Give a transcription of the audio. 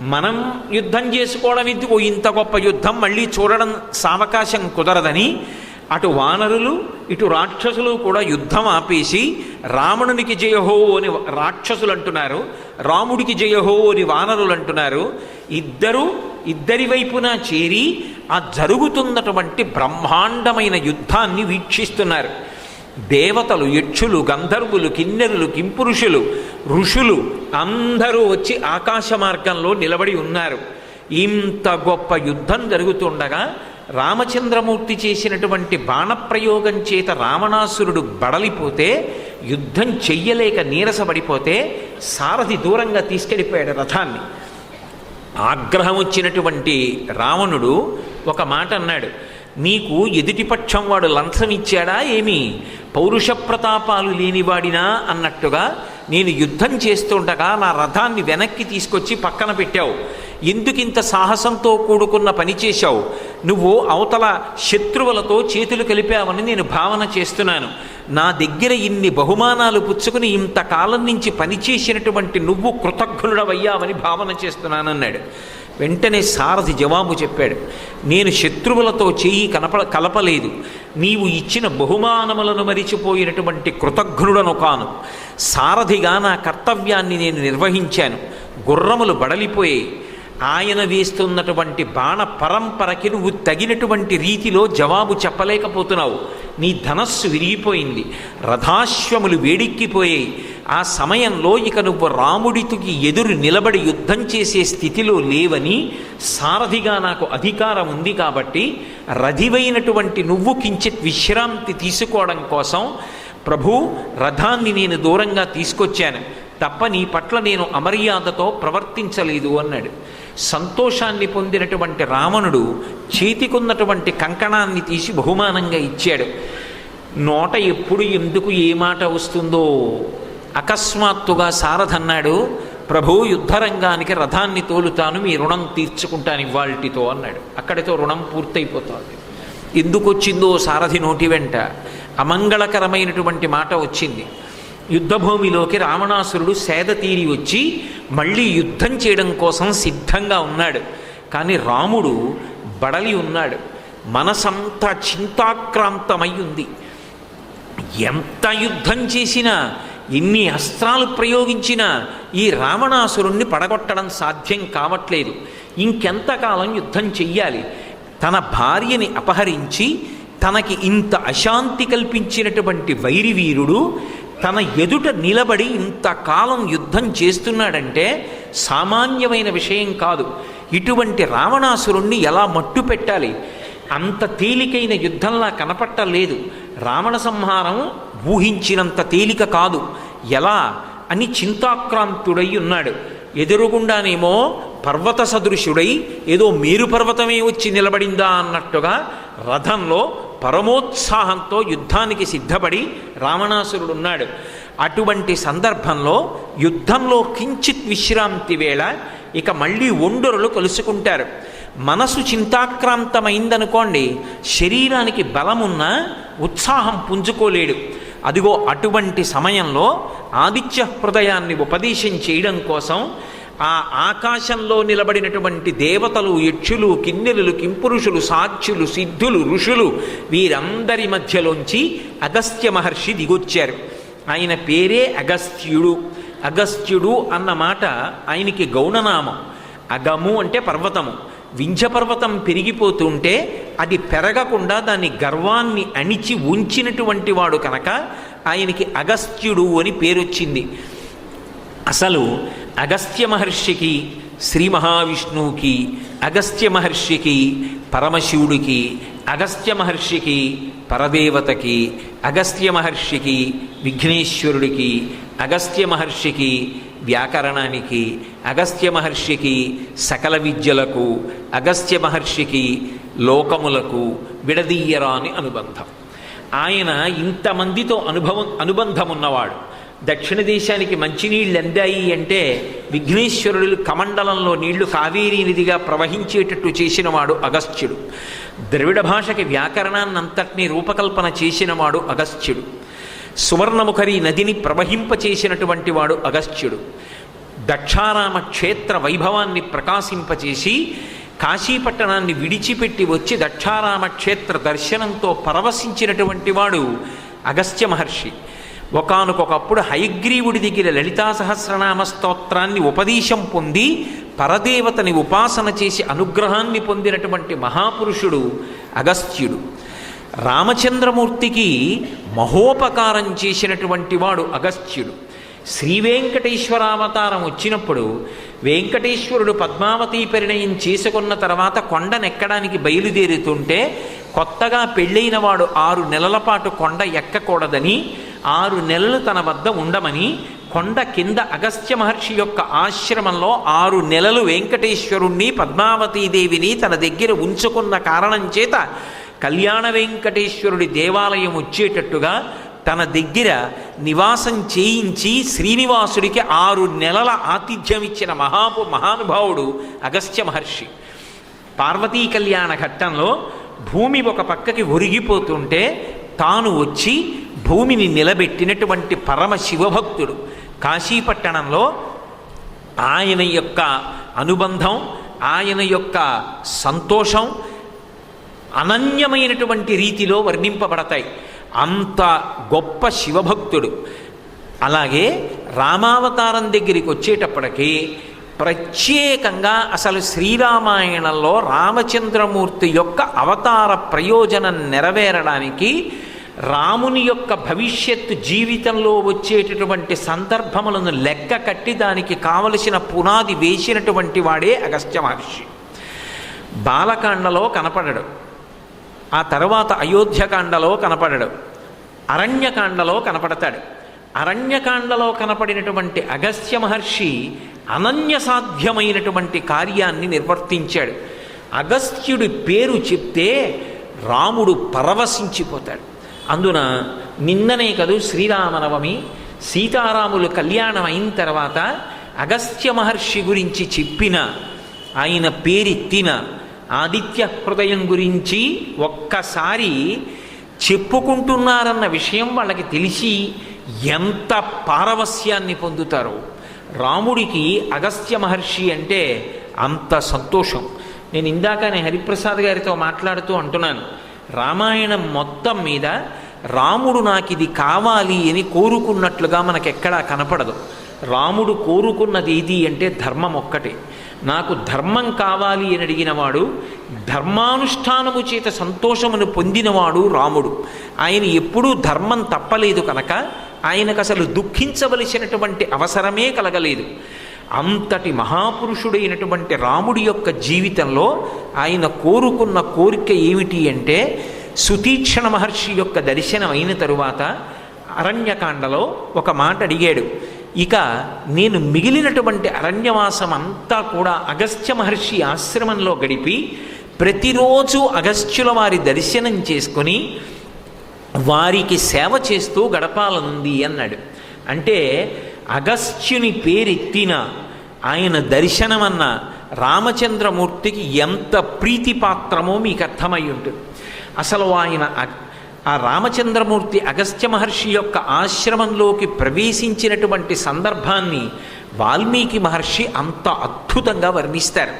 మనం యుద్ధం చేసుకోవడం ఓ ఇంత గొప్ప యుద్ధం మళ్ళీ చూడడం సావకాశం కుదరదని అటు వానరులు ఇటు రాక్షసులు కూడా యుద్ధం ఆపేసి రావణునికి జయహో అని రాక్షసులు అంటున్నారు రాముడికి జయహో అని వానరులు అంటున్నారు ఇద్దరు ఇద్దరి వైపున చేరి ఆ జరుగుతున్నటువంటి బ్రహ్మాండమైన యుద్ధాన్ని వీక్షిస్తున్నారు. దేవతలు యక్షులు గంధర్వులు కిన్నెరులు కింపురుషులు ఋషులు అందరూ వచ్చి ఆకాశ మార్గంలో నిలబడి ఉన్నారు. ఇంత గొప్ప యుద్ధం జరుగుతుండగా రామచంద్రమూర్తి చేసినటువంటి బాణప్రయోగం చేత రావణాసురుడు బడలిపోతే యుద్ధం చెయ్యలేక నీరసపడిపోతే సారథి దూరంగా తీసుకెళ్ళిపోయాడు రథాన్ని. ఆగ్రహం వచ్చినటువంటి రావణుడు ఒక మాట అన్నాడు నీకు ఎదుటిపక్షం వాడు లంచం ఇచ్చాడా ఏమి? పౌరుష ప్రతాపాలు లేనివాడినా అన్నట్టుగా నేను యుద్ధం చేస్తుండగా నా రథాన్ని వెనక్కి తీసుకొచ్చి పక్కన పెట్టావు. ఎందుకింత సాహసంతో కూడుకున్న పని చేశావు? నువ్వు అవతల శత్రువులతో చేతులు కలిపావని నేను భావన చేస్తున్నాను. నా దగ్గర ఇన్ని బహుమానాలు పుచ్చుకుని ఇంతకాలం నుంచి పనిచేసినటువంటి నువ్వు కృతజ్ఞుడవయ్యావని భావన చేస్తున్నానన్నాడు. వెంటనే సారథి జవాబు చెప్పాడు నేను శత్రువులతో చేయి కనప కలపలేదు. నీవు ఇచ్చిన బహుమానములను మరిచిపోయినటువంటి కృతజ్ఞుడను కాను. సారథిగా నా కర్తవ్యాన్ని నేను నిర్వహించాను. గుర్రములు బడలిపోయాయి. ఆయన వేస్తున్నటువంటి బాణ పరంపరకి నువ్వు తగినటువంటి రీతిలో జవాబు చెప్పలేకపోతున్నావు. నీ ధనస్సు విరిగిపోయింది. రథాశ్వములు వేడెక్కిపోయాయి. ఆ సమయంలో ఇక నువ్వు రాముడికి ఎదురు నిలబడి యుద్ధం చేసే స్థితిలో లేవని సారథిగా నాకు అధికారం ఉంది కాబట్టి రధివైనటువంటి నువ్వు కించిత్ విశ్రాంతి తీసుకోవడం కోసం ప్రభు రథాన్ని నేను దూరంగా తీసుకొచ్చాను. తప్ప నీ పట్ల నేను అమర్యాదతో ప్రవర్తించలేదు అన్నాడు. సంతోషాన్ని పొందినటువంటి రావణుడు చేతికున్నటువంటి కంకణాన్ని తీసి బహుమానంగా ఇచ్చాడు. నోట ఎప్పుడు ఎందుకు ఏ మాట వస్తుందో అకస్మాత్తుగా సారథన్నాడు ప్రభు యుద్ధరంగానికి రథాన్ని తోలుతాను మీ రుణం తీర్చుకుంటాను ఇవాల్టితో అన్నాడు. అక్కడితో రుణం పూర్తయిపోతుంది. ఎందుకు వచ్చిందో సారథి నోటి వెంట? అమంగళకరమైనటువంటి మాట వచ్చింది. యుద్ధభూమిలోకి రావణాసురుడు సేద తీరి వచ్చి మళ్ళీ యుద్ధం చేయడం కోసం సిద్ధంగా ఉన్నాడు. కానీ రాముడు బడలి ఉన్నాడు. మనసంతా చింతాక్రాంతమై ఉంది. ఎంత యుద్ధం చేసినా ఎన్ని అస్త్రాలు ప్రయోగించినా ఈ రావణాసురుణ్ణి పడగొట్టడం సాధ్యం కావట్లేదు. ఇంకెంతకాలం యుద్ధం చెయ్యాలి? తన భార్యని అపహరించి తనకి ఇంత అశాంతి కల్పించినటువంటి వైరివీరుడు తన ఎదుట నిలబడి ఇంతకాలం యుద్ధం చేస్తున్నాడంటే సామాన్యమైన విషయం కాదు. ఇటువంటి రావణాసురుణ్ణి ఎలా మట్టు పెట్టాలి? అంత తేలికైన యుద్ధంలా కనపట్టలేదు. రావణ సంహారం ఊహించినంత తేలిక కాదు. ఎలా? అని చింతాక్రాంతుడై ఉన్నాడు. ఎదురుగుండానేమో పర్వత సదృశుడై ఏదో మేరు పర్వతమే వచ్చి నిలబడిందా అన్నట్టుగా రథంలో పరమోత్సాహంతో యుద్ధానికి సిద్ధపడి రావణాసురుడు ఉన్నాడు అటువంటి సందర్భంలో యుద్ధంలో కించిత్ విశ్రాంతి వేళ ఇక మళ్ళీ ఒండరులు కలుసుకుంటారు. మనసు చింతాక్రాంతమైందనుకోండి శరీరానికి బలమున్న ఉత్సాహం పుంజుకోలేడు. అదిగో అటువంటి సమయంలో ఆదిత్య హృదయాన్ని ఉపదేశం చేయడం కోసం ఆ ఆకాశంలో నిలబడినటువంటి దేవతలు యక్షులు కిన్నెలు కింపురుషులు సాక్షులు సిద్ధులు ఋషులు వీరందరి మధ్యలోంచి అగస్త్య మహర్షి దిగొచ్చారు. ఆయన పేరే అగస్త్యుడు. అగస్త్యుడు అన్న మాట ఆయనకి గౌణనామం. అగము అంటే పర్వతము. వింధ్య పర్వతం పెరిగిపోతుంటే అది పెరగకుండా దాని గర్వాన్ని అణిచి ఉంచినటువంటి వాడు కనుక ఆయనకి అగస్త్యుడు అని పేరొచ్చింది. అసలు అగస్త్య మహర్షికి శ్రీ మహావిష్ణువుకి అగస్త్య మహర్షికి పరమశివుడికి అగస్త్య మహర్షికి పరదేవతకి అగస్త్య మహర్షికి విఘ్నేశ్వరుడికి అగస్త్య మహర్షికి వ్యాకరణానికి అగస్త్య మహర్షికి సకల విద్యలకు అగస్త్య మహర్షికి లోకములకు విడదీయరాని అనుబంధం. ఆయన ఇంతమందితో అనుభవం అనుబంధం ఉన్నవాడు దక్షిణ దేశానికి మంచినీళ్ళు అందాయి అంటే విఘ్నేశ్వరుడు కమండలంలో నీళ్ళు కావేరీ నదిగా ప్రవహించేటట్టు చేసినవాడు అగస్త్యుడు. ద్రవిడ భాషకి వ్యాకరణాన్నంతటినీ రూపకల్పన చేసినవాడు అగస్త్యుడు. సువర్ణముఖరి నదిని ప్రవహింపచేసినటువంటి వాడు అగస్త్యుడు. దక్షారామ క్షేత్ర వైభవాన్ని ప్రకాశింపచేసి కాశీపట్టణాన్ని విడిచిపెట్టి వచ్చి దక్షారామ క్షేత్ర దర్శనంతో పరవశించినటువంటి వాడు అగస్త్య మహర్షి. ఒకనకొకప్పుడు హయగ్రీవుడి దగ్గర లలితా సహస్రనామ స్తోత్రాన్ని ఉపదేశం పొంది పరదేవతని ఉపాసన చేసి అనుగ్రహాన్ని పొందినటువంటి మహాపురుషుడు అగస్త్యుడు. రామచంద్రమూర్తికి మహోపకారం చేసినటువంటి వాడు అగస్త్యుడు. శ్రీ వెంకటేశ్వరావతారం వచ్చినప్పుడు వెంకటేశ్వరుడు పద్మావతి పరిణయం చేసుకున్న తర్వాత కొండనెక్కడానికి బయలుదేరుతుంటే కొత్తగా పెళ్ళైన వాడు ఆరు నెలల పాటు కొండ ఎక్కకూడదని ఆరు నెలలు తన వద్ద ఉండమని కొండ కింద అగస్త్య మహర్షి యొక్క ఆశ్రమంలో ఆరు నెలలు వెంకటేశ్వరుణ్ణి పద్మావతీదేవిని తన దగ్గర ఉంచుకున్న కారణం చేత కళ్యాణ వెంకటేశ్వరుడి దేవాలయం వచ్చేటట్టుగా తన దగ్గర నివాసం చేయించి శ్రీనివాసుడికి ఆరు నెలల ఆతిథ్యం ఇచ్చిన మహాపు మహానుభావుడు అగస్త్య మహర్షి. పార్వతీ కళ్యాణ ఘట్టంలో భూమి ఒక పక్కకి ఒరిగిపోతుంటే తాను వచ్చి భూమిని నిలబెట్టినటువంటి పరమ శివభక్తుడు. కాశీపట్టణంలో ఆయన యొక్క అనుబంధం ఆయన యొక్క సంతోషం అనన్యమైనటువంటి రీతిలో వర్ణింపబడతాయి. అంత గొప్ప శివభక్తుడు. అలాగే రామావతారం దగ్గరికి వచ్చేటప్పటికీ ప్రత్యేకంగా అసలు శ్రీరామాయణంలో రామచంద్రమూర్తి యొక్క అవతార ప్రయోజనం నెరవేరడానికి రాముని యొక్క భవిష్యత్తు జీవితంలో వచ్చేటటువంటి సందర్భములను లెక్క కట్టి దానికి కావలసిన పునాది వేసినటువంటి వాడే అగస్త్య మహర్షి. బాలకాండలో కనపడడు. ఆ తర్వాత అయోధ్యకాండలో కనపడడు. అరణ్యకాండలో కనపడతాడు. అరణ్యకాండలో కనపడినటువంటి అగస్త్య మహర్షి అనన్య సాధ్యమైనటువంటి కార్యాన్ని నిర్వర్తించాడు. అగస్త్యుడి పేరు చెప్తే రాముడు పరవశించిపోతాడు. అందున నిన్ననే కదూ శ్రీరామనవమి సీతారాములు కళ్యాణం అయిన తర్వాత అగస్త్య మహర్షి గురించి చెప్పిన ఆయన పేరెత్తిన ఆదిత్య హృదయం గురించి ఒక్కసారి చెప్పుకుంటున్నారన్న విషయం వాళ్ళకి తెలిసి ఎంత పారవస్యాన్ని పొందుతారో. రాముడికి అగస్త్య మహర్షి అంటే అంత సంతోషం. నేను ఇందాకనే హరిప్రసాద్ గారితో మాట్లాడుతూ అంటున్నాను రామాయణం మొత్తం మీద రాముడు నాకు ఇది కావాలి అని కోరుకున్నట్లుగా మనకెక్కడా కనపడదు. రాముడు కోరుకున్నది ఇది అంటే ధర్మం ఒక్కటే. నాకు ధర్మం కావాలి అని అడిగినవాడు ధర్మానుష్ఠానము చేత సంతోషమును పొందినవాడు రాముడు. ఆయన ఎప్పుడూ ధర్మం తప్పలేదు కనుక ఆయనకు అసలు దుఃఖించవలసినటువంటి అవసరమే కలగలేదు. అంతటి మహాపురుషుడైనటువంటి రాముడి యొక్క జీవితంలో ఆయన కోరుకున్న కోరిక ఏమిటి అంటే సుతీక్షణ మహర్షి యొక్క దర్శనం అయిన తరువాత అరణ్యకాండలో ఒక మాట అడిగాడు. ఇక నేను మిగిలినటువంటి అరణ్యవాసం అంతా కూడా అగస్త్య మహర్షి ఆశ్రమంలో గడిపి ప్రతిరోజు అగస్త్యుల వారి దర్శనం చేసుకొని వారికి సేవ చేస్తూ గడపాలనుంది అన్నాడు. అంటే అగస్త్యుని పేరెత్తిన ఆయన దర్శనమన్న రామచంద్రమూర్తికి ఎంత ప్రీతిపాత్రమో మీకు అర్థమై ఉంటుంది. అసలు ఆయన ఆ రామచంద్రమూర్తి అగస్త్య మహర్షి యొక్క ఆశ్రమంలోకి ప్రవేశించినటువంటి సందర్భాన్ని వాల్మీకి మహర్షి అంత అద్భుతంగా వర్ణిస్తారు.